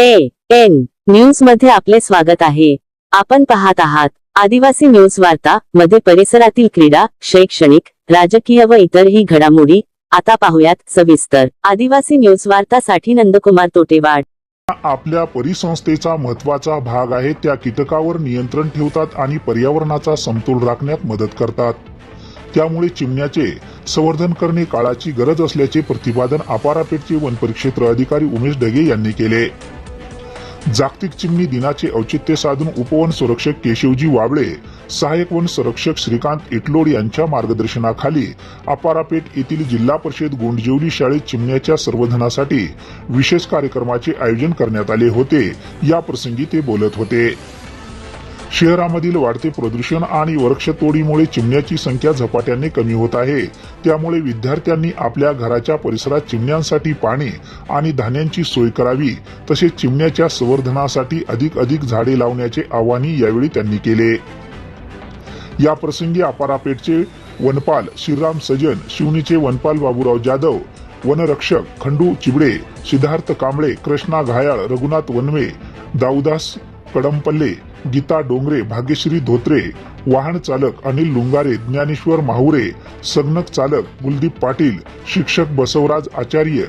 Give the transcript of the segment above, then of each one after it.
A N न्यूजमध्ये आपले स्वागत आहे. आपण पाहत आहात आदिवासी न्यूज वार्ता मध्ये परिसरातील क्रीडा शैक्षणिक राजकीय व इतरही घडामोडी. आता पाहुयात सविस्तर. आदिवासी न्यूज वार्तासाठी नंदकुमार तोटेवाड. आपल्या परिसंस्थेचा महत्त्वाचा भाग आहे त्या कीटकावर नियंत्रण ठेवतात आणि पर्यावरणाचा समतोल राखण्यात मदत करतात. त्यामुळे चिमण्याचे संवर्धन करणे काळाची गरज असल्याचे प्रतिपादन अपारापेठचे वनपरिक्षेत्र अधिकारी उमेश ढगे यांनी केले. जागतिक चिमणी दिनाचे औचित्य साधून उपवन संरक्षक केशवजी वाबळे सहाय्यक वन संरक्षक श्रीकांत इटलोड यांच्या मार्गदर्शनाखाली अपारापेठ येथील जिल्हा परिषद गोंडजेवली शाळेत चिमण्याच्या संवर्धनासाठी विशेष कार्यक्रमाचे आयोजन करण्यात आले होते. या प्रसंगी ते बोलत होते. शहरामधील वाढते प्रदूषण आणि वृक्षतोडीमुळे चिमण्याची संख्या झपाट्याने कमी होत आहे. त्यामुळे विद्यार्थ्यांनी आपल्या घराच्या परिसरात चिमण्यांसाठी पाणी आणि धान्यांची सोय करावी तसेच चिमण्याच्या संवर्धनासाठी अधिक अधिक झाडे लावण्याचे आवाहनही यावेळी त्यांनी केले. या प्रसंगी अपारापेठचे वनपाल श्रीराम सजन शिवनीचे वनपाल बाबूराव जाधव वनरक्षक खंडू चिबडे सिद्धार्थ कांबळे कृष्णा घायाळ रघुनाथ वनवे दाऊदास कडमपल्ले गीता डोंगरे भाग्यश्री धोत्रे वाहन चालक अनिल लुंगारे ज्ञानेश्वर माहुरे संगणक चालक कुलदीप पाटील शिक्षक बसवराज आचार्य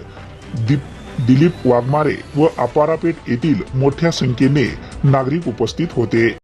दीप दिलीप वाघमारे व अपारापेठ येथील मोठ्या संख्येने नागरिक उपस्थित होते.